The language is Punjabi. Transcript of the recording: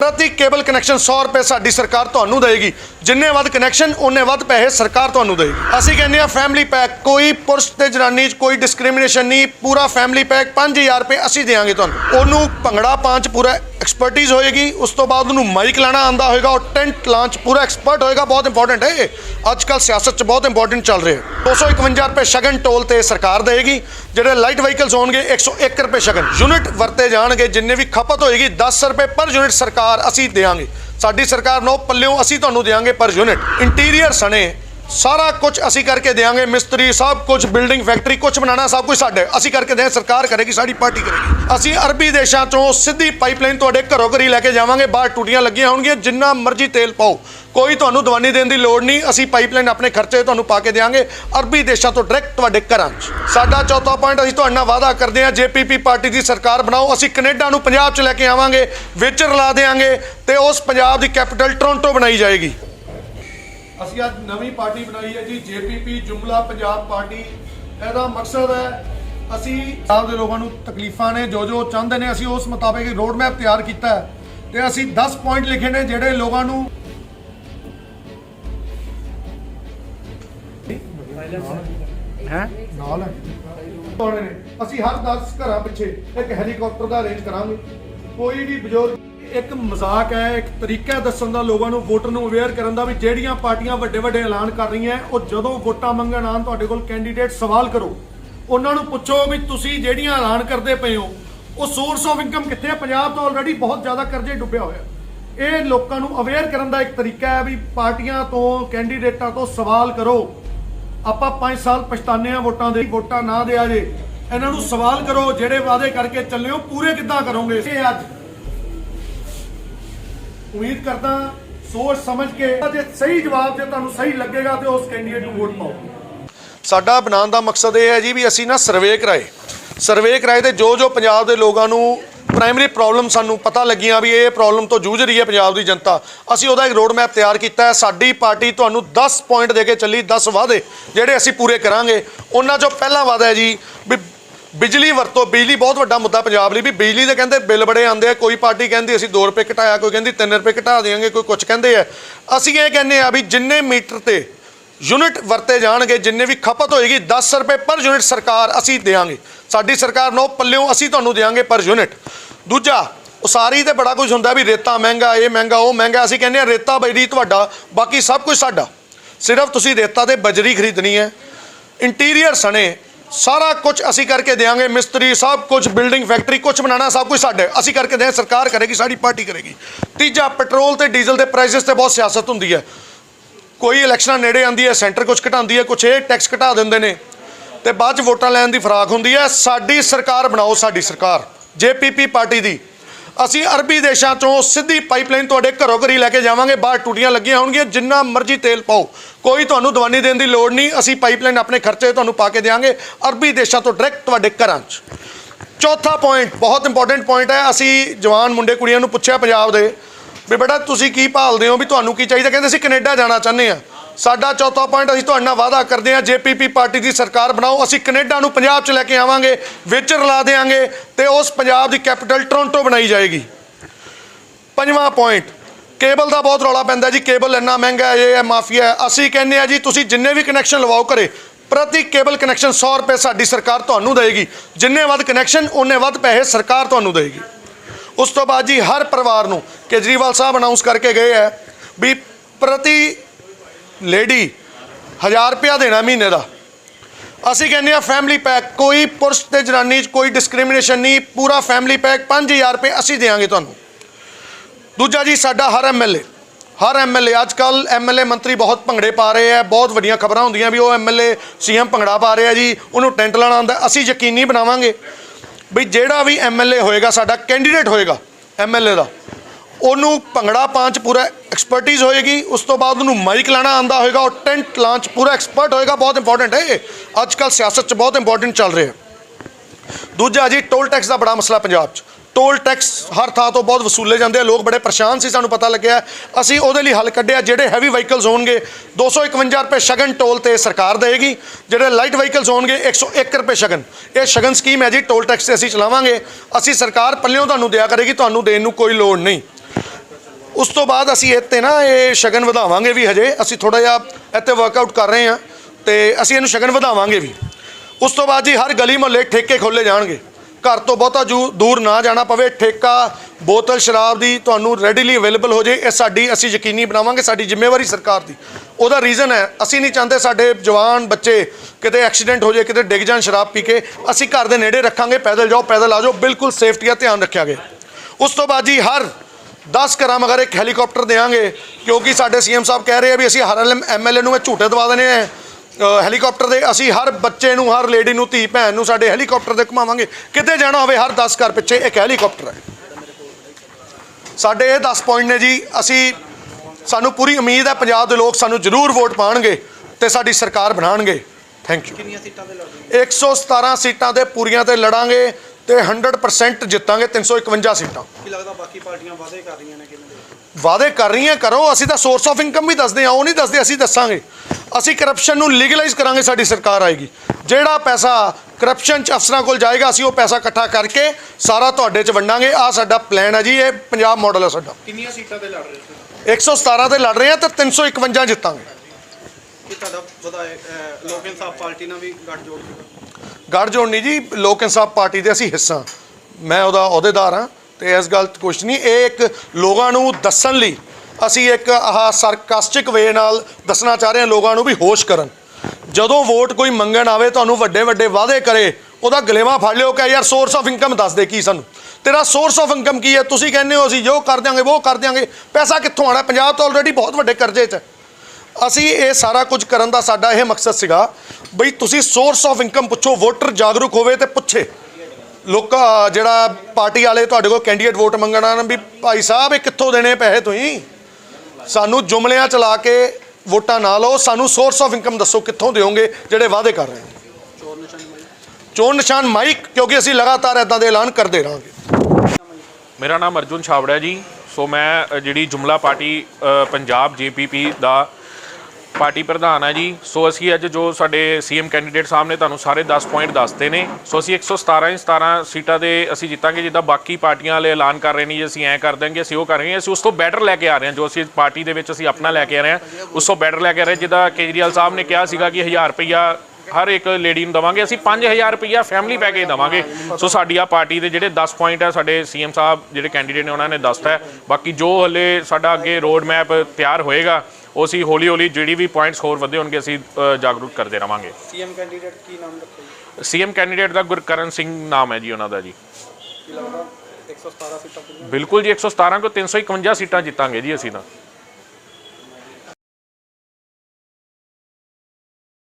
ਪ੍ਰਤੀ ਕੇਬਲ ਕਨੈਕਸ਼ਨ 100 ਰੁਪਏ ਸਾਡੀ ਸਰਕਾਰ ਤੁਹਾਨੂੰ ਦੇਗੀ ਜਿੰਨੇ ਵੱਧ ਕਨੈਕਸ਼ਨ ਉਹਨੇ ਵੱਧ ਪੈਸੇ ਸਰਕਾਰ ਤੁਹਾਨੂੰ ਦੇਗੀ ਅਸੀਂ ਕਹਿੰਦੇ ਆ ਫੈਮਿਲੀ ਪੈਕ ਕੋਈ ਪੁਰਸ਼ ਤੇ ਜਨਾਨੀ 'ਚ ਕੋਈ ਡਿਸਕ੍ਰਿਮੀਨੇਸ਼ਨ ਨਹੀਂ, ਪੂਰਾ ਫੈਮਿਲੀ ਪੈਕ 5000 ਰੁਪਏ ਅਸੀਂ ਦੇਵਾਂਗੇ ਤੁਹਾਨੂੰ। ਉਹਨੂੰ ਭੰਗੜਾ ਪਾਉਣ 'ਚ ਪੂਰਾ ਐਕਸਪਰਟਿਜ਼ ਹੋਏਗੀ, ਉਸ ਤੋਂ ਬਾਅਦ ਉਹਨੂੰ ਮਾਈਕ ਲੈਣਾ ਆਂਦਾ ਹੋਏਗਾ, ਉਹ ਟੈਂਟ ਲਾਂਚ ਪੂਰਾ ਐਕਸਪਰਟ ਹੋਏਗਾ, ਬਹੁਤ ਇੰਪੋਰਟੈਂਟ ਹੈ ਇਹ। ਅੱਜ ਕੱਲ ਸਿਆਸਤ 'ਚ ਬਹੁਤ ਇੰਪੋਰਟੈਂਟ ਚੱਲ ਰਿਹਾ ਹੈ। 251 ਰੁਪਏ ਸ਼ਗਨ ਟੋਲ ਤੇ ਸਰਕਾਰ ਦੇਗੀ ਜਿਹੜੇ ਲਾਈਟ ਵਹੀਕਲਸ ਹੋਣਗੇ 101 ਰੁਪਏ ਸ਼ਗਨ। ਯੂਨਿਟ ਵਰਤੇ ਜਾਣਗੇ, ਜਿੰਨੇ ਵੀ ਖਪਤ ਹੋਏਗੀ 10 ਰੁਪਏ ਪਰ ਯੂਨਿਟ ਸਰਕਾਰ ਅਸੀਂ ਦੇਵਾਂਗੇ। ਸਾਡੀ ਸਰਕਾਰ ਨੂੰ ਪੱਲਿਓਂ ਅਸੀਂ ਤੁਹਾਨੂੰ ਦੇਵਾਂਗੇ ਪਰ ਯੂਨਿਟ ਇੰਟੀਰੀਅਰ ਸਣੇ ਸਾਰਾ ਕੁਝ ਅਸੀਂ ਕਰਕੇ ਦੇਵਾਂਗੇ ਮਿਸਤਰੀ ਸਭ ਕੁਝ, ਬਿਲਡਿੰਗ, ਫੈਕਟਰੀ, ਕੁਝ ਬਣਾਉਣਾ, ਸਭ ਕੁਝ ਸਾਡੇ। ਅਸੀਂ ਕਰਕੇ ਦੇ ਸਰਕਾਰ ਕਰੇਗੀ, ਸਾਡੀ ਪਾਰਟੀ ਕਰੇਗੀ। ਅਸੀਂ ਅਰਬੀ ਦੇਸ਼ਾਂ ਚੋਂ ਸਿੱਧੀ ਪਾਈਪਲਾਈਨ ਤੁਹਾਡੇ ਘਰੋਂ ਘਰੀ ਲੈ ਕੇ ਜਾਵਾਂਗੇ, ਬਾਹਰ ਟੂਟੀਆਂ ਲੱਗੀਆਂ ਹੋਣਗੀਆਂ, ਜਿੰਨਾ ਮਰਜ਼ੀ ਤੇਲ ਪਾਓ। ਕੋਈ ਤੁਹਾਨੂੰ ਦਵਾਨੀ ਦੇਣ ਦੀ ਲੋੜ ਨਹੀਂ, ਅਸੀਂ ਪਾਈਪਲਾਈਨ ਆਪਣੇ ਖਰਚੇ ਤੁਹਾਨੂੰ ਪਾ ਕੇ ਦੇਵਾਂਗੇ ਅਰਬੀ ਦੇਸ਼ਾਂ ਤੋਂ ਡਾਇਰੈਕਟ ਤੁਹਾਡੇ ਘਰਾਂ 'ਚ ਸਾਡਾ ਚੌਥਾ ਪੁਆਇੰਟ ਅਸੀਂ ਤੁਹਾਡੇ ਨਾਲ ਵਾਅਦਾ ਕਰਦੇ ਹਾਂ, ਜੇਪੀਪੀ ਪਾਰਟੀ ਦੀ ਸਰਕਾਰ ਬਣਾਓ, ਅਸੀਂ ਕੈਨੇਡਾ ਨੂੰ ਪੰਜਾਬ 'ਚ ਲੈ ਕੇ ਆਵਾਂਗੇ, ਵਿੱਚ ਰਲਾ ਦੇਵਾਂਗੇ ਤੇ ਉਸ ਪੰਜਾਬ ਦੀ ਕੈਪੀਟਲ ਟੋਰਾਂਟੋ ਬਣਾਈ ਜਾਏਗੀ। ਅਸੀਂ ਅੱਜ ਨਵੀਂ ਪਾਰਟੀ ਬਣਾਈ ਹੈ ਜੀ ਜੇਪੀਪੀ ਜੁਮਲਾ ਪੰਜਾਬ ਪਾਰਟੀ। ਇਹਦਾ ਮਕਸਦ ਹੈ ਅਸੀਂ ਪੰਜਾਬ ਦੇ ਲੋਕਾਂ ਨੂੰ ਤਕਲੀਫਾਂ ਨੇ ਜੋ ਜੋ ਚਾਹੁੰਦੇ ਨੇ ਅਸੀਂ ਉਸ ਮੁਤਾਬਕ ਰੋਡ ਮੈਪ ਤਿਆਰ ਕੀਤਾ ਹੈ। ਤੇ ਅਸੀਂ 10 ਪੁਆਇੰਟ ਲਿਖੇ ਨੇ ਜਿਹੜੇ ਲੋਕਾਂ ਨੂੰ ਹੈ? ਨਾਲ ਹੈ। ਅਸੀਂ ਹਰ 10 ਘਰਾਂ ਪਿੱਛੇ ਇੱਕ ਹੈਲੀਕਾਪਟਰ ਦਾ ਅਰੇਂਜ ਕਰਾਂਗੇ। ਕੋਈ ਵੀ ਬਜ਼ੁਰਗ ਇੱਕ ਮਜ਼ਾਕ ਹੈ, ਇੱਕ ਤਰੀਕਾ ਦੱਸਣ ਦਾ ਲੋਕਾਂ ਨੂੰ, ਵੋਟਰ ਨੂੰ ਅਵੇਅਰ ਕਰਨ ਦਾ ਵੀ ਜਿਹੜੀਆਂ ਪਾਰਟੀਆਂ ਵੱਡੇ ਵੱਡੇ ਐਲਾਨ ਕਰ ਰਹੀਆਂ, ਉਹ ਜਦੋਂ ਵੋਟਾਂ ਮੰਗਣ ਆਉਣ, ਤੁਹਾਡੇ ਕੋਲ ਕੈਂਡੀਡੇਟ ਸਵਾਲ ਕਰੋ। ਉਹਨਾਂ ਨੂੰ ਪੁੱਛੋ ਵੀ ਤੁਸੀਂ ਜਿਹੜੀਆਂ ਐਲਾਨ ਕਰਦੇ ਪਏ ਹੋ, ਉਹ ਸੋਰਸ ਆਫ ਇਨਕਮ ਕਿੱਥੇ ਹੈ ਪੰਜਾਬ ਤਾਂ ਆਲਰੇਡੀ ਬਹੁਤ ਜ਼ਿਆਦਾ ਕਰਜ਼ੇ ਡੁੱਬਿਆ ਹੋਇਆ। ਇਹ ਲੋਕਾਂ ਨੂੰ ਅਵੇਅਰ ਕਰਨ ਦਾ ਇੱਕ ਤਰੀਕਾ ਹੈ ਵੀ ਪਾਰਟੀਆਂ ਤੋਂ ਕੈਂਡੀਡੇਟਾਂ ਤੋਂ ਸਵਾਲ ਕਰੋ। ਆਪਾਂ 5 ਸਾਲ ਪਛਤਾਨੇ ਆ ਵੋਟਾਂ ਦੇ, ਵੋਟਾਂ ਨਾ ਦਿਆ ਜੇ ਇਹਨਾਂ ਨੂੰ ਸਵਾਲ ਕਰੋ, ਜਿਹੜੇ ਵਾਅਦੇ ਕਰਕੇ ਚੱਲੇ ਹੋ, ਪੂਰੇ ਕਿੱਦਾਂ ਕਰੋਗੇ? ਇਹ ਅੱਜ ਉਮੀਦ ਕਰਦਾ ਸੋਚ ਸਮਝ ਕੇ ਜੇ ਸਹੀ ਜਵਾਬ ਜੇ ਤੁਹਾਨੂੰ ਸਹੀ ਲੱਗੇਗਾ ਤੇ ਉਸ ਕੈਂਡੀਡੇਟ ਨੂੰ ਵੋਟ ਪਾਓ। ਸਾਡਾ ਬਣਾਉਣ ਦਾ ਮਕਸਦ ਇਹ ਹੈ ਜੀ ਵੀ ਅਸੀਂ ਨਾ ਸਰਵੇ ਕਰਾਏ। ਸਰਵੇ ਕਰਾਏ ਤੇ ਜੋ ਜੋ ਪੰਜਾਬ ਦੇ ਲੋਕਾਂ ਨੂੰ ਪ੍ਰਾਇਮਰੀ ਪ੍ਰੋਬਲਮ ਸਾਨੂੰ ਪਤਾ ਲੱਗੀਆਂ ਵੀ ਇਹ ਪ੍ਰੋਬਲਮ ਤੋਂ ਜੂਝ ਰਹੀ ਹੈ ਪੰਜਾਬ ਦੀ ਜਨਤਾ, ਅਸੀਂ ਉਹਦਾ ਇੱਕ ਰੋਡ ਮੈਪ ਤਿਆਰ ਕੀਤਾ ਹੈ। ਸਾਡੀ ਪਾਰਟੀ ਤੁਹਾਨੂੰ 10 ਪੁਆਇੰਟ ਦੇ ਕੇ ਚੱਲੀ 10 ਵਾਅਦੇ ਜਿਹੜੇ ਅਸੀਂ ਪੂਰੇ ਕਰਾਂਗੇ। ਉਹਨਾਂ ਚੋਂ ਪਹਿਲਾ ਵਾਅਦਾ ਹੈ ਜੀ ਵੀ ਬਿਜਲੀ ਵਰਤੋ, ਬਿਜਲੀ ਬਹੁਤ ਵੱਡਾ ਮੁੱਦਾ ਪੰਜਾਬ ਲਈ ਵੀ ਬਿਜਲੀ ਦੇ ਕਹਿੰਦੇ ਬਿੱਲ ਬੜੇ ਆਉਂਦੇ ਆ, ਕੋਈ ਪਾਰਟੀ ਕਹਿੰਦੀ ਅਸੀਂ 2 ਰੁਪਏ ਘਟਾਇਆ, ਕੋਈ ਕਹਿੰਦੀ 3 ਰੁਪਏ ਘਟਾ ਦੇਵਾਂਗੇ, ਕੋਈ ਕੁਝ ਕਹਿੰਦੇ ਆ। ਅਸੀਂ ਇਹ ਕਹਿੰਦੇ ਆ ਵੀ ਜਿੰਨੇ ਮੀਟਰ ਤੇ ਯੂਨਿਟ ਵਰਤੇ ਜਾਣਗੇ, ਜਿੰਨੇ ਵੀ ਖਪਤ ਹੋਏਗੀ 10 ਰੁਪਏ ਪਰ ਯੂਨਿਟ ਸਰਕਾਰ ਅਸੀਂ ਦੇਵਾਂਗੇ। ਸਾਡੀ ਸਰਕਾਰ ਨੂੰ ਪੱਲਿਓਂ ਅਸੀਂ ਤੁਹਾਨੂੰ ਦੇਵਾਂਗੇ ਪਰ ਯੂਨਿਟ। ਦੂਜਾ, ਉਸਾਰੀ ਤੇ ਬੜਾ ਕੁਝ ਹੁੰਦਾ ਵੀ ਰੇਤਾ ਮਹਿੰਗਾ, ਇਹ ਮਹਿੰਗਾ, ਉਹ ਮਹਿੰਗਾ, ਅਸੀਂ ਕਹਿੰਦੇ ਆ ਰੇਤਾ ਬਜਰੀ ਤੁਹਾਡਾ, ਬਾਕੀ ਸਭ ਕੁਝ ਸਾਡਾ। ਸਿਰਫ ਤੁਸੀਂ ਰੇਤਾ ਤੇ ਬਜਰੀ ਖਰੀਦਣੀ ਹੈ। ਇੰਟੀਰੀਅਰ ਸਣੇ ਸਾਰਾ ਕੁਝ ਅਸੀਂ ਕਰਕੇ ਦੇਵਾਂਗੇ ਮਿਸਤਰੀ ਸਭ ਕੁਝ ਬਿਲਡਿੰਗ, ਫੈਕਟਰੀ ਕੁਝ ਬਣਾਉਣਾ, ਸਭ ਕੁਝ ਸਾਡੇ। ਅਸੀਂ ਕਰਕੇ ਦੇ ਸਰਕਾਰ ਕਰੇਗੀ, ਸਾਡੀ ਪਾਰਟੀ ਕਰੇਗੀ। ਤੀਜਾ, ਪੈਟਰੋਲ ਤੇ ਡੀਜ਼ਲ ਦੇ ਪ੍ਰਾਈਸਸ ਤੇ ਬਹੁਤ ਸਿਆਸਤ ਹੁੰਦੀ ਹੈ। ਕੋਈ ਇਲੈਕਸ਼ਨਾਂ ਨੇੜੇ ਆਂਦੀ ਹੈ, ਸੈਂਟਰ ਕੁਝ ਘਟਾਉਂਦੀ ਹੈ ਕੁਝ ਇਹ ਟੈਕਸ ਘਟਾ ਦਿੰਦੇ ਨੇ। ਤੇ ਬਾਅਦ ਚ ਵੋਟਾਂ ਲੈਣ ਦੀ ਫਰਾਕ ਹੁੰਦੀ ਹੈ, ਸਾਡੀ ਸਰਕਾਰ ਬਣਾਓ, ਸਾਡੀ ਸਰਕਾਰ। ਜੇਪੀਪੀ ਪਾਰਟੀ ਦੀ ਅਸੀਂ ਅਰਬੀ ਦੇਸ਼ਾਂ ਚੋਂ ਸਿੱਧੀ ਪਾਈਪਲਾਈਨ ਤੁਹਾਡੇ ਘਰੋਂ ਘਰੀ ਲੈ ਕੇ ਜਾਵਾਂਗੇ, ਬਾਹਰ ਟੂਟੀਆਂ ਲੱਗੀਆਂ ਹੋਣਗੀਆਂ, ਜਿੰਨਾ ਮਰਜ਼ੀ ਤੇਲ ਪਾਓ। ਕੋਈ ਤੁਹਾਨੂੰ ਦਵਾਨੀ ਦੇਣ ਦੀ ਲੋੜ ਨਹੀਂ, ਅਸੀਂ ਪਾਈਪਲਾਈਨ ਆਪਣੇ ਖਰਚੇ ਤੁਹਾਨੂੰ ਪਾ ਕੇ ਦੇਵਾਂਗੇ ਅਰਬੀ ਦੇਸ਼ਾਂ ਤੋਂ ਡਾਇਰੈਕਟ ਤੁਹਾਡੇ ਘਰਾਂ 'ਚ। ਚੌਥਾ ਪੁਆਇੰਟ ਬਹੁਤ ਇੰਪੋਰਟੈਂਟ ਪੁਆਇੰਟ ਹੈ, ਅਸੀਂ ਜਵਾਨ ਮੁੰਡੇ ਕੁੜੀਆਂ ਨੂੰ ਪੁੱਛਿਆ ਪੰਜਾਬ ਦੇ ਵੀ ਬੇਟਾ ਤੁਸੀਂ ਕੀ ਭਾਲਦੇ ਹੋ, ਵੀ ਤੁਹਾਨੂੰ ਕੀ ਚਾਹੀਦਾ? ਕਹਿੰਦੇ ਅਸੀਂ ਕੈਨੇਡਾ ਜਾਣਾ ਚਾਹੁੰਦੇ ਆ ਸਾਡਾ ਚੌਥਾ ਪੁਆਇੰਟ ਅਸੀਂ ਤੁਹਾਡੇ ਨਾਲ ਵਾਅਦਾ ਕਰਦੇ ਹਾਂ ਜੇਪੀਪੀ ਪਾਰਟੀ ਦੀ ਸਰਕਾਰ ਬਣਾਓ, ਅਸੀਂ ਕੈਨੇਡਾ ਨੂੰ ਪੰਜਾਬ 'ਚ ਲੈ ਕੇ ਆਵਾਂਗੇ, ਵਿੱਚ ਰਲਾ ਦੇਵਾਂਗੇ ਤੇ ਉਸ ਪੰਜਾਬ ਦੀ ਕੈਪੀਟਲ ਟੋਰਾਂਟੋ ਬਣਾਈ ਜਾਏਗੀ। ਪੰਜਵਾਂ ਪੁਆਇੰਟ ਕੇਬਲ ਦਾ ਬਹੁਤ ਰੌਲਾ ਪੈਂਦਾ ਜੀ, ਕੇਬਲ ਇੰਨਾ ਮਹਿੰਗਾ ਹੈ, ਇਹ ਹੈ, ਮਾਫੀਆ ਅਸੀਂ ਕਹਿੰਦੇ ਆ ਜੀ, ਤੁਸੀਂ ਜਿੰਨੇ ਵੀ ਕਨੈਕਸ਼ਨ ਲਵਾਓ ਘਰੇ, ਪ੍ਰਤੀ ਕੇਬਲ ਕਨੈਕਸ਼ਨ 100 ਰੁਪਏ ਸਾਡੀ ਸਰਕਾਰ ਤੁਹਾਨੂੰ ਦੇਗੀ ਜਿੰਨੇ ਵੱਧ ਕਨੈਕਸ਼ਨ ਉਹਨੇ ਵੱਧ ਪੈਸੇ ਸਰਕਾਰ ਤੁਹਾਨੂੰ ਦੇਗੀ ਉਸ ਤੋਂ ਬਾਅਦ ਜੀ, ਹਰ ਪਰਿਵਾਰ ਨੂੰ ਕੇਜਰੀਵਾਲ ਸਾਹਿਬ ਅਨਾਉਂਸ ਕਰਕੇ ਗਏ ਹੈ ਵੀ ਪ੍ਰਤੀ ਲੇਡੀ 1000 ਰੁਪਇਆ ਦੇਣਾ ਮਹੀਨੇ ਦਾ। ਅਸੀਂ ਕਹਿੰਦੇ ਆ ਫੈਮਿਲੀ ਪੈਕ ਕੋਈ ਪੁਰਸ਼ ਤੇ ਜਨਾਨੀ 'ਚ ਕੋਈ ਡਿਸਕ੍ਰਿਮੀਨੇਸ਼ਨ ਨਹੀਂ, ਪੂਰਾ ਫੈਮਿਲੀ ਪੈਕ 5000 ਰੁਪਏ ਅਸੀਂ ਦੇਵਾਂਗੇ ਤੁਹਾਨੂੰ। ਦੂਜਾ ਜੀ, ਸਾਡਾ ਹਰ ਐਮਐਲਏ ਹਰ ਐਮਐਲਏ ਅੱਜ ਕੱਲ ਐਮਐਲਏ ਮੰਤਰੀ ਬਹੁਤ ਭੰਗੜੇ ਪਾ ਰਹੇ ਆ, ਬਹੁਤ ਵੱਡੀਆਂ ਖਬਰਾਂ ਹੁੰਦੀਆਂ ਵੀ ਉਹ ਐਮਐਲਏ ਸੀਐਮ ਭੰਗੜਾ ਪਾ ਰਿਹਾ ਜੀ, ਉਹਨੂੰ ਟੈਂਟ ਲਾਣਾ ਆਉਂਦਾ, ਅਸੀਂ ਯਕੀਨੀ ਬਣਾਵਾਂਗੇ ਵੀ ਜਿਹੜਾ ਵੀ ਐਮਐਲਏ ਹੋਏਗਾ, ਸਾਡਾ ਕੈਂਡੀਡੇਟ ਹੋਏਗਾ ਐਮਐਲਏ ਦਾ। ਉਹਨੂੰ ਭੰਗੜਾ ਪਾਉਣ 'ਚ ਪੂਰਾ ਐਕਸਪਰਟਿਜ਼ ਹੋਏਗੀ, ਉਸ ਤੋਂ ਬਾਅਦ ਉਹਨੂੰ ਮਾਈਕ ਲਾਣਾ ਆਂਦਾ ਹੋਏਗਾ, ਉਹ ਟੈਂਟ ਲਾਂਚ ਪੂਰਾ ਐਕਸਪਰਟ ਹੋਏਗਾ, ਬਹੁਤ ਇੰਪੋਰਟੈਂਟ ਹੈ ਇਹ। ਅੱਜ ਕੱਲ ਸਿਆਸਤ 'ਚ ਬਹੁਤ ਇੰਪੋਰਟੈਂਟ ਚੱਲ ਰਿਹਾ। ਦੂਜਾ ਜੀ ਟੋਲ ਟੈਕਸ ਦਾ ਬੜਾ ਮਸਲਾ ਪੰਜਾਬ 'ਚ। ਟੋਲ ਟੈਕਸ ਹਰ ਥਾਂ ਤੋਂ ਬਹੁਤ ਵਸੂਲੇ ਜਾਂਦੇ ਆ, ਲੋਕ ਬੜੇ ਪਰੇਸ਼ਾਨ ਸੀ, ਸਾਨੂੰ ਪਤਾ ਲੱਗਿਆ। ਅਸੀਂ ਉਹਦੇ ਲਈ ਹੱਲ ਕੱਢਿਆ, ਜਿਹੜੇ ਹੈਵੀ ਵਹੀਕਲਸ ਹੋਣਗੇ 251 ਰੁਪਏ ਸ਼ਗਨ ਟੋਲ ਤੇ ਸਰਕਾਰ ਦੇਗੀ ਜਿਹੜੇ ਲਾਈਟ ਵਹੀਕਲਸ ਹੋਣਗੇ 101 ਰੁਪਏ ਸ਼ਗਨ। ਇਹ ਸ਼ਗਨ ਸਕੀਮ ਹੈ ਜੀ ਟੋਲ ਟੈਕਸ ਤੇ ਅਸੀਂ ਚਲਾਵਾਂਗੇ। ਅਸੀਂ ਸਰਕਾਰ ਪੱਲਿਓਂ ਤੁਹਾਨੂੰ ਦਿਆ ਕਰੇਗੀ, ਤੁਹਾਨੂੰ ਦੇਣ ਨੂੰ ਕੋਈ ਲੋੜ ਨਹੀਂ। ਉਸ ਤੋਂ ਬਾਅਦ ਅਸੀਂ ਇੱਥੇ ਨਾ ਇਹ ਸ਼ਗਨ ਵਧਾਵਾਂਗੇ ਵੀ ਹਜੇ। ਅਸੀਂ ਥੋੜਾ ਜਿਹਾ ਇੱਥੇ ਵਰਕਆਊਟ ਕਰ ਰਹੇ ਹਾਂ ਤੇ ਅਸੀਂ ਇਹਨੂੰ ਸ਼ਗਨ ਵਧਾਵਾਂਗੇ ਵੀ। ਉਸ ਤੋਂ ਬਾਅਦ ਜੀ ਹਰ ਗਲੀ ਮੁਹੱਲੇ ਠੇਕੇ ਖੋਲੇ ਜਾਣਗੇ। ਘਰ ਤੋਂ ਬਹੁਤਾ ਜੂ- ਦੂਰ ਨਾ ਜਾਣਾ ਪਵੇ। ਠੇਕਾ, ਬੋਤਲ ਸ਼ਰਾਬ ਦੀ ਤੁਹਾਨੂੰ ਰੈਡੀਲੀ ਅਵੇਲੇਬਲ ਹੋ ਜੇ। ਇਹ ਸਾਡੀ ਅਸੀਂ ਯਕੀਨੀ ਬਣਾਵਾਂਗੇ, ਸਾਡੀ ਜ਼ਿੰਮੇਵਾਰੀ ਸਰਕਾਰ ਦੀ। ਉਹਦਾ ਰੀਜ਼ਨ ਹੈ, ਅਸੀਂ ਨਹੀਂ ਚਾਹੁੰਦੇ ਸਾਡੇ ਜਵਾਨ ਬੱਚੇ ਕਿਤੇ ਐਕਸੀਡੈਂਟ ਹੋ ਜੇ, ਕਿਤੇ ਡਿੱਗ ਜਾਣ ਸ਼ਰਾਬ ਪੀ ਕੇ। ਅਸੀਂ ਘਰ ਦੇ ਨੇੜੇ ਰੱਖਾਂਗੇ, ਪੈਦਲ ਜਾਓ, ਪੈਦਲ ਆ ਜਾਓ, ਬਿਲਕੁਲ ਸੇਫਟੀ ਦਾ ਧਿਆਨ ਰੱਖਿਆ ਗਿਆ। ਉਸ ਤੋਂ ਬਾਅਦ ਜੀ ਹਰ 10 ਘਰਾਂ ਮਗਰ ਇੱਕ ਹੈਲੀਕਾਪਟਰ ਦੇਵਾਂਗੇ ਕਿਉਂਕਿ ਸਾਡੇ ਸੀਐਮ ਸਾਹਿਬ ਕਹਿ ਰਹੇ ਆ ਵੀ ਅਸੀਂ ਹਰ ਐਮਐਲਏ ਨੂੰ ਇਹ ਝੂਟੇ ਦਵਾ ਦੇਣੇ ਆ। ਹੈਲੀਕਾਪਟਰ ਦੇ ਅਸੀਂ ਹਰ ਬੱਚੇ ਨੂੰ ਹਰ ਲੇਡੀ ਨੂੰ ਧੀ ਭੈਣ ਨੂੰ ਸਾਡੇ ਹੈਲੀਕਾਪਟਰ ਦੇ ਘੁਮਾਵਾਂਗੇ। ਕਿਤੇ ਜਾਣਾ ਹੋਵੇ ਹਰ 10 ਘਰ ਪਿੱਛੇ ਇੱਕ ਹੈਲੀਕਾਪਟਰ ਹੈ। ਸਾਡੇ ਇਹ 10 ਪੁਆਇੰਟ ਨੇ ਜੀ ਅਸੀਂ ਸਾਨੂੰ ਪੂਰੀ ਉਮੀਦ ਹੈ ਪੰਜਾਬ ਦੇ ਲੋਕ ਸਾਨੂੰ ਜ਼ਰੂਰ ਵੋਟ ਪਾਣਗੇ ਤੇ ਸਾਡੀ ਸਰਕਾਰ ਬਣਾਉਣਗੇ ਥੈਂਕ ਯੂ ਕਿੰਨੀਆਂ ਸੀਟਾਂ ਤੇ ਲੜ ਰਹੇ 117 ਸੀਟਾਂ ਤੇ ਪੂਰੀਆਂ ਤੇ ਲੜਾਂਗੇ। ਤੇ 100% ਜਿੱਤਾਂਗੇ 351 ਸੀਟਾਂ। ਕੀ ਲੱਗਦਾ ਬਾਕੀ ਪਾਰਟੀਆਂ ਵਾਅਦੇ ਕਰ ਰਹੀਆਂ ਨੇ ਕਿਵੇਂ ਵਾਅਦੇ ਕਰ ਰਹੀਆਂ ਕਰੋ। ਅਸੀਂ ਤਾਂ ਸੋਰਸ ਆਫ ਇਨਕਮ ਵੀ ਦੱਸਦੇ ਆ ਉਹ ਨਹੀਂ ਦੱਸਦੇ ਅਸੀਂ ਦੱਸਾਂਗੇ। ਅਸੀਂ ਕਰਪਸ਼ਨ ਨੂੰ ਲੀਗਲਾਈਜ਼ ਕਰਾਂਗੇ ਸਾਡੀ ਸਰਕਾਰ ਆਏਗੀ। ਜਿਹੜਾ ਪੈਸਾ ਕਰਪਸ਼ਨ ਚ ਅਫਸਰਾਂ ਕੋਲ ਜਾਏਗਾ ਅਸੀਂ ਉਹ ਪੈਸਾ ਇਕੱਠਾ ਕਰਕੇ ਸਾਰਾ ਤੁਹਾਡੇ ਚ ਵੰਡਾਂਗੇ। ਆ ਸਾਡਾ ਪਲਾਨ ਹੈ ਜੀ ਇਹ ਪੰਜਾਬ ਮਾਡਲ ਹੈ ਸਾਡਾ। ਕਿੰਨੀਆਂ ਸੀਟਾਂ ਤੇ ਲੜ ਰਹੇ ਸੀ? 117 ਤੇ ਲੜ ਰਹੇ ਆ ਤੇ 351 ਜਿੱਤਾਂਗੇ। ਕੀ ਤੁਹਾਡਾ ਵਿਧਾਇਕ ਅਹ, ਲੋਕ ਇਨਸਾਫ ਪਾਰਟੀ ਨਾਲ ਵੀ ਗੱਠਜੋੜ ਸੀਗਾ ਗੜਜੋੜ ਨਹੀਂ ਜੀ, ਲੋਕ ਇਨਸਾਫ ਪਾਰਟੀ ਦੇ ਅਸੀਂ ਹਿੱਸਾ। ਮੈਂ ਉਹਦਾ ਅਹੁਦੇਦਾਰ ਹਾਂ ਤੇ ਇਸ ਗੱਲ 'ਚ ਕੁਛ ਨਹੀਂ। ਇਹ ਇੱਕ ਲੋਕਾਂ ਨੂੰ ਦੱਸਣ ਲਈ ਅਸੀਂ ਇੱਕ ਆਹ ਸਰਕਾਸਟਿਕ ਵੇ ਨਾਲ ਦੱਸਣਾ ਚਾਹ ਰਹੇ ਹਾਂ, ਲੋਕਾਂ ਨੂੰ ਵੀ ਹੋਸ਼ ਕਰਨ। ਜਦੋਂ ਵੋਟ ਕੋਈ ਮੰਗਣ ਆਵੇ, ਤੁਹਾਨੂੰ ਵੱਡੇ ਵੱਡੇ ਵਾਅਦੇ ਕਰੇ, ਉਹਦਾ ਗਲੇਵਾ ਫੜ ਲਿਓ ਕਿ ਯਾਰ ਸੋਰਸ ਆਫ ਇਨਕਮ ਦੱਸ ਦੇ ਕੀ ਸਾਨੂੰ? ਤੇਰਾ ਸੋਰਸ ਆਫ ਇਨਕਮ ਕੀ ਹੈ? ਤੁਸੀਂ ਕਹਿੰਦੇ ਹੋ ਅਸੀਂ ਜੋ ਕਰ ਦਿਆਂਗੇ, ਉਹ ਕਰ ਦਿਆਂਗੇ। ਪੈਸਾ ਕਿੱਥੋਂ ਆਣਾ ਪੰਜਾਬ ਤਾਂ ਆਲਰੇਡੀ ਬਹੁਤ ਵੱਡੇ ਕਰਜ਼ੇ 'ਚ ਹੈ। ਅਸੀਂ ਇਹ ਸਾਰਾ ਕੁਝ ਕਰਨ ਦਾ ਸਾਡਾ ਇਹ ਮਕਸਦ ਸੀਗਾ ਬਈ ਤੁਸੀਂ ਸੋਰਸ ਆਫ ਇਨਕਮ ਪੁੱਛੋ ਵੋਟਰ ਜਾਗਰੂਕ ਹੋਵੇ ਤੇ ਪੁੱਛੇ। ਲੋਕਾਂ ਜਿਹੜਾ ਪਾਰਟੀ ਵਾਲੇ ਤੁਹਾਡੇ ਕੋਲ ਕੈਂਡੀਡੇਟ ਵੋਟ ਮੰਗਣ ਵੀ ਭਾਈ ਸਾਹਿਬ ਇਹ ਕਿੱਥੋਂ ਦੇਣੇ ਪੈਸੇ ਤੁਸੀਂ? ਸਾਨੂੰ ਜੁਮਲਿਆਂ ਚਲਾ ਕੇ ਵੋਟਾਂ ਨਾ ਲਓ ਸਾਨੂੰ ਸੋਰਸ ਆਫ ਇਨਕਮ ਦੱਸੋ ਕਿੱਥੋਂ ਦਿਓਗੇ ਜਿਹੜੇ ਵਾਅਦੇ ਕਰ ਰਹੇ ਹੋ। ਚੋਣ ਨਿਸ਼ਾਨ ਮਾਈਕ ਕਿਉਂਕਿ ਅਸੀਂ ਲਗਾਤਾਰ ਇਦਾਂ ਦੇ ਐਲਾਨ ਕਰਦੇ ਰਹਾਂਗੇ। ਮੇਰਾ ਨਾਮ ਅਰਜੁਨ ਛਾਬੜਾ ਜੀ। ਸੋ ਮੈਂ ਜਿਹੜੀ ਜੁਮਲਾ ਪਾਰਟੀ ਅ, ਪੰਜਾਬ ਜੇਪੀਪੀ ਦਾ ਪਾਰਟੀ ਪ੍ਰਧਾਨ ਹੈ ਜੀ। ਸੋ ਅਸੀਂ ਅੱਜ ਜੋ ਸਾਡੇ ਸੀਐਮ ਕੈਂਡੀਡੇਟ ਸਾਹਿਬ ਨੇ ਤੁਹਾਨੂੰ ਸਾਰੇ 10 ਪੁਆਇੰਟ ਦੱਸਦੇ ਨੇ। ਸੋ ਅਸੀਂ 117 ਹੀ 17 ਸੀਟਾਂ ਦੇ ਅਸੀਂ ਜਿੱਤਾਂਗੇ, ਜਿੱਦਾਂ ਬਾਕੀ ਪਾਰਟੀਆਂ ਵਾਲੇ ਐਲਾਨ ਕਰ ਰਹੇ ਨੇ ਜੀ, ਅਸੀਂ ਐਂ ਕਰ ਦਾਂਗੇ ਅਸੀਂ ਉਹ ਕਰਾਂਗੇ ਅਸੀਂ ਉਸ ਤੋਂ ਬੈਟਰ ਲੈ ਕੇ ਆ ਰਹੇ ਹਾਂ, ਜੋ ਅਸੀਂ ਪਾਰਟੀ ਦੇ ਵਿੱਚ ਅਸੀਂ ਆਪਣਾ ਲੈ ਕੇ ਆ ਰਹੇ ਹਾਂ। ਉਸ ਤੋਂ ਬੈਟਰ ਲੈ ਕੇ ਆ ਰਹੇ ਹਾਂ। ਜਿੱਦਾਂ ਕੇਜਰੀਵਾਲ ਸਾਹਿਬ ਨੇ ਕਿਹਾ ਸੀਗਾ ਕਿ 1000 ਰੁਪਈਆ ਹਰ ਇੱਕ ਲੇਡੀ ਨੂੰ ਦਵਾਂਗੇ, ਅਸੀਂ 5000 ਰੁਪਈਆ ਫੈਮਿਲੀ ਪੈਕੇਜ ਦਵਾਂਗੇ। ਸੋ ਸਾਡੀ ਆ ਪਾਰਟੀ ਦੇ ਜਿਹੜੇ 10 ਪੁਆਇੰਟ ਆ, ਸਾਡੇ ਸੀਐਮ ਸਾਹਿਬ, ਜਿਹੜੇ ਕੈਂਡੀਡੇਟ ਨੇ ਉਹਨਾਂ ਨੇ ਦੱਸਤਾ ਬਾਕੀ ਜੋ ਹਲੇ ਸਾਡਾ ਅੱਗੇ ਰੋਡ ਮੈਪ ਤਿਆਰ ਹੋਏਗਾ ਉਹ ਅਸੀਂ ਹੌਲੀ ਹੌਲੀ ਜਿਹੜੀ ਵੀ ਪੁਆਇੰਟਸ ਹੋਰ ਵਧੇ ਹੋਣਗੇ ਅਸੀਂ ਅ, ਜਾਗਰੂਕ ਕਰਦੇ ਰਵਾਂਗੇ। ਸੀਐਮ ਕੈਂਡੀਡੇਟ ਕੀ ਨਾਮ ਰੱਖਿਆ ਜੀ? ਸੀਐਮ ਕੈਂਡੀਡੇਟ ਦਾ ਗੁਰਕਰਨ ਸਿੰਘ ਨਾਮ ਹੈ ਜੀ ਉਹਨਾਂ ਦਾ ਜੀ। ਕੀ ਲੱਗਦਾ? 117 ਸੀਟਾਂ ਪੂਰੀਆਂ ਬਿਲਕੁਲ ਜੀ 117 ਕੋ 351 ਸੀਟਾਂ ਜਿੱਤਾਂਗੇ ਜੀ ਅਸੀਂ ਤਾਂ।